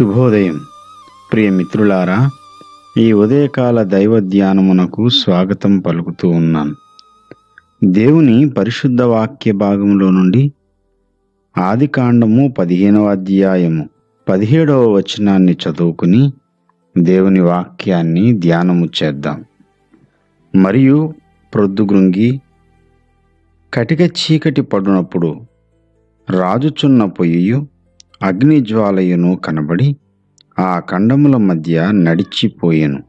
శుభోదయం. ప్రియ మిత్రులారా ఈ ఉదయకాల దైవ ధ్యానమునకు స్వాగతం పలుకుతూ ఉన్నాను. దేవుని పరిశుద్ధ వాక్య భాగంలో నుండి ఆది కాండము పదిహేనవ అధ్యాయము పదిహేడవ వచనాన్ని చదువుకుని దేవుని వాక్యాన్ని ధ్యానము చేద్దాం. మరియు ప్రొద్దుగృంగి కటిక చీకటి పడునప్పుడు రాజుచున్న పొయ్యియు అగ్నిజ్వాలయును కనబడి ఆ ఖండముల మధ్య నడిచిపోయెను.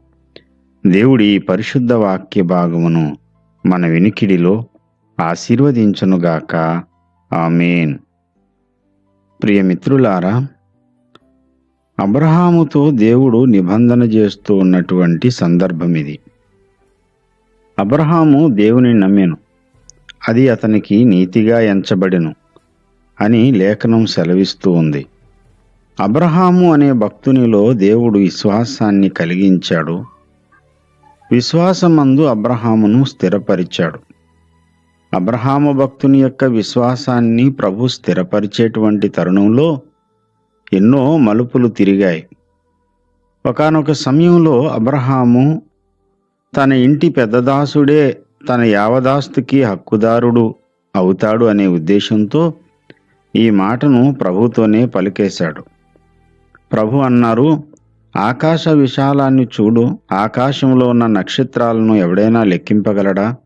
దేవుడి పరిశుద్ధ వాక్య భాగమును మన వినికిడిలో ఆశీర్వదించనుగాక. ఆమెన్. ప్రియమిత్రులారా అబ్రహాముతో దేవుడు నిబంధన చేస్తూ ఉన్నటువంటి సందర్భం ఇది. అబ్రహాము దేవుని నమ్మెను. అది అతనికి నీతిగా ఎంచబడెను. అని లేఖనం సెలవిస్తూ ఉంది. అబ్రహాము అనే భక్తునిలో దేవుడు విశ్వాసాన్ని కలిగించాడు. విశ్వాసమందు అబ్రహామును స్థిరపరిచాడు. అబ్రహాము భక్తుని యొక్క విశ్వాసాన్ని ప్రభు స్థిరపరిచేటువంటి తరుణంలో ఎన్నో మలుపులు తిరిగాయి. ఒకానొక సమయంలో అబ్రహాము తన ఇంటి పెద్దదాసుడే తన యావదాస్తుకి హక్కుదారుడు అవుతాడు అనే ఉద్దేశంతో ఈ మాటను ప్రభుతోనే పలికేశాడు. ప్రభు అన్నారు ఆకాశ విశాలాన్ని చూడు ఆకాశంలో ఉన్న నక్షత్రాలను ఎవడైనా లెక్కింపగలడా?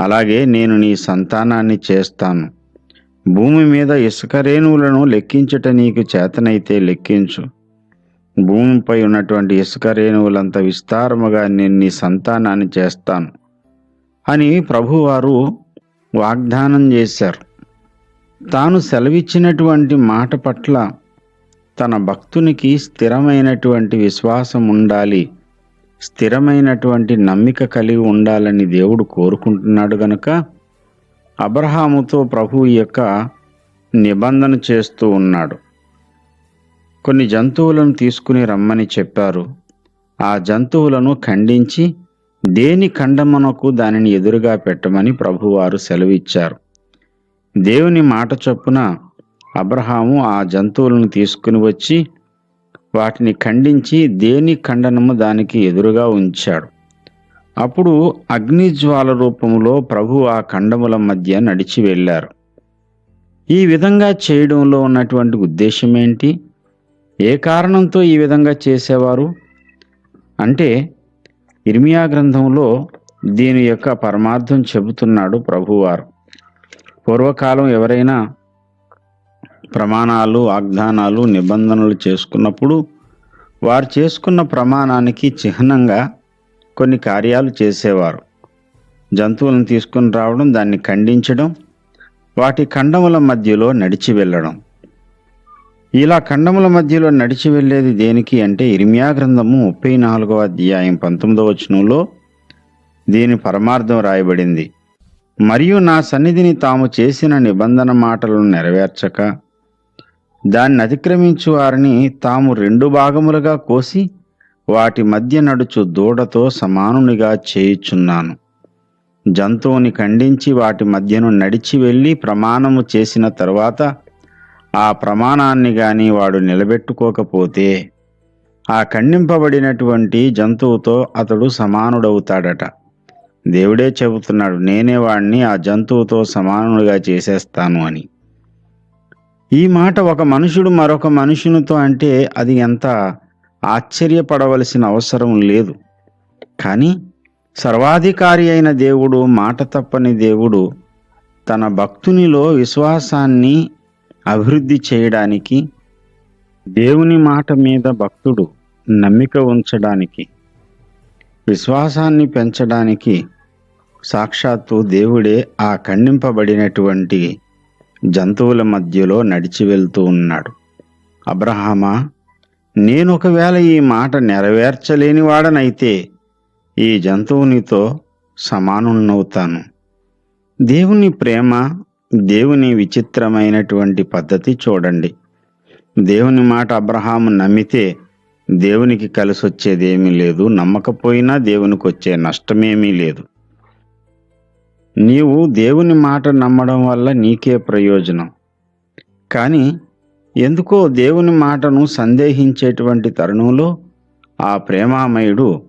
అలాగే నేను నీ సంతానాన్ని చేస్తాను. భూమి మీద ఇసుక రేణువులను లెక్కించట నీకు చేతనైతే లెక్కించు. భూమిపై ఉన్నటువంటి ఇసుక రేణువులంత విస్తారముగా నేను నీ సంతానాన్ని చేస్తాను అని ప్రభువారు వాగ్దానం చేశారు. తాను సెలవిచ్చినటువంటి మాట పట్ల తన భక్తునికి స్థిరమైనటువంటి విశ్వాసం ఉండాలి స్థిరమైనటువంటి నమ్మిక కలిగి ఉండాలని దేవుడు కోరుకుంటున్నాడు గనుక అబ్రహాముతో ప్రభు యొక్క నిబంధన చేస్తూ ఉన్నాడు. కొన్ని జంతువులను తీసుకుని రమ్మని చెప్పారు. ఆ జంతువులను ఖండించి దేని ఖండమునకు దానిని ఎదురుగా పెట్టమని ప్రభువారు సెలవిచ్చారు. దేవుని మాట చొప్పున అబ్రహాము ఆ జంతువులను తీసుకుని వచ్చి వాటిని ఖండించి దేని ఖండనము దానికి ఎదురుగా ఉంచాడు. అప్పుడు అగ్నిజ్వాల రూపంలో ప్రభు ఆ ఖండముల మధ్య నడిచి వెళ్ళారు. ఈ విధంగా చేయడంలో ఉన్నటువంటి ఉద్దేశం ఏంటి? ఏ కారణంతో ఈ విధంగా చేసేవారు? అంటే ఇర్మియా గ్రంథంలో దీని యొక్క పరమార్థం చెబుతున్నాడు ప్రభువారు. పూర్వకాలం ఎవరైనా ప్రమాణాలు వాగ్దానాలు నిబంధనలు చేసుకున్నప్పుడు వారు చేసుకున్న ప్రమాణానికి చిహ్నంగా కొన్ని కార్యాలు చేసేవారు. జంతువులను తీసుకుని రావడం దాన్ని ఖండించడం వాటి ఖండముల మధ్యలో నడిచి వెళ్ళడం. ఇలా ఖండముల మధ్యలో నడిచి వెళ్ళేది దేనికి అంటే ఇర్మియా గ్రంథము ముప్పై నాలుగవ అధ్యాయం పంతొమ్మిదవ వచనంలో దీని పరమార్థం రాయబడింది. మరియు నా సన్నిధిని తాము చేసిన నిబంధన మాటలను నెరవేర్చక దాన్ని అతిక్రమించు వారిని తాము రెండు భాగములుగా కోసి వాటి మధ్య నడుచు దూడతో సమానునిగా చేయుచున్నాను. జంతువుని ఖండించి వాటి మధ్యను నడిచి వెళ్ళి ప్రమాణము చేసిన తరువాత ఆ ప్రమాణాన్ని గాని వాడు నిలబెట్టుకోకపోతే ఆ ఖండింపబడినటువంటి జంతువుతో అతడు సమానుడవుతాడట. దేవుడే చెబుతున్నాడు నేనే వాడిని ఆ జంతువుతో సమానుడిగా చేసేస్తాను అని. ఈ మాట ఒక మనుషుడు మరొక మనుషునితో అంటే అది ఎంత ఆశ్చర్యపడవలసిన అవసరం లేదు. కానీ సర్వాధికారి అయిన దేవుడు మాట తప్పని దేవుడు తన భక్తునిలో విశ్వాసాన్ని అభివృద్ధి చేయడానికి దేవుని మాట మీద భక్తుడు నమ్మిక ఉంచడానికి విశ్వాసాన్ని పెంచడానికి సాక్షాత్తు దేవుడే ఆ ఖండింపబడినటువంటి జంతువుల మధ్యలో నడిచి వెళ్తూ ఉన్నాడు. అబ్రహామా నేను ఒకవేళ ఈ మాట నెరవేర్చలేని వాడనైతే ఈ జంతువునితో సమానున్నవుతాను దేవుని ప్రేమ దేవుని విచిత్రమైనటువంటి పద్ధతి చూడండి. దేవుని మాట అబ్రహాము నమ్మితే దేవునికి కలిసి వచ్చేదేమీ లేదు. నమ్మకపోయినా దేవునికి వచ్చే నష్టమేమీ లేదు. నీవు దేవుని మాట నమ్మడం వల్ల నీకే ప్రయోజనం. కానీ ఎందుకో దేవుని మాటను సందేహించేటువంటి తరుణంలో ఆ ప్రేమామయుడు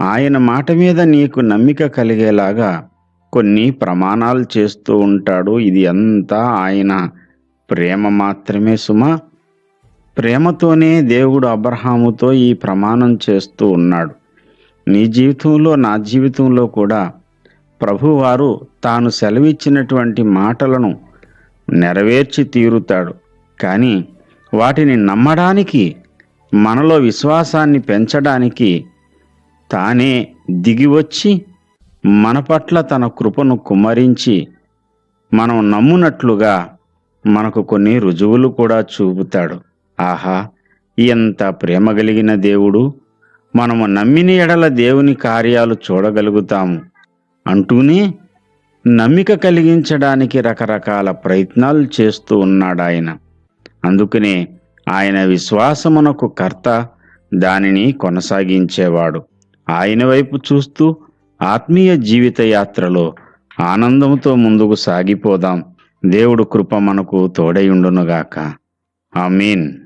ఆయన మాట మీద నీకు నమ్మిక కలిగేలాగా కొన్ని ప్రమాణాలు చేస్తూ ఉంటాడు. ఇది అంతా ఆయన ప్రేమ మాత్రమే సుమా. ప్రేమతోనే దేవుడు అబ్రహాముతో ఈ ప్రమాణం చేస్తూ ఉన్నాడు. నీ జీవితంలో నా జీవితంలో కూడా ప్రభువారు తాను సెలవిచ్చినటువంటి మాటలను నెరవేర్చి తీరుతాడు. కానీ వాటిని నమ్మడానికి మనలో విశ్వాసాన్ని పెంచడానికి తానే దిగివచ్చి మన పట్ల తన కృపను కుమ్మరించి మనం నమ్మునట్లుగా మనకు కొన్ని రుజువులు కూడా చూపుతాడు. ఆహా ఎంత ప్రేమ కలిగిన దేవుడు! మనము నమ్మిన ఎడల దేవుని కార్యాలు చూడగలుగుతాము. అంటూనే నమ్మిక కలిగించడానికి రకరకాల ప్రయత్నాలు చేస్తూ ఉన్నాడు ఆయన. అందుకనే ఆయన విశ్వాసమునకు కర్త దానిని కొనసాగించేవాడు. ఆయన వైపు చూస్తూ ఆత్మీయ జీవిత యాత్రలో ఆనందంతో ముందుకు సాగిపోదాం. దేవుడు కృప మనకు తోడైయుండునుగాక ఆమీన్.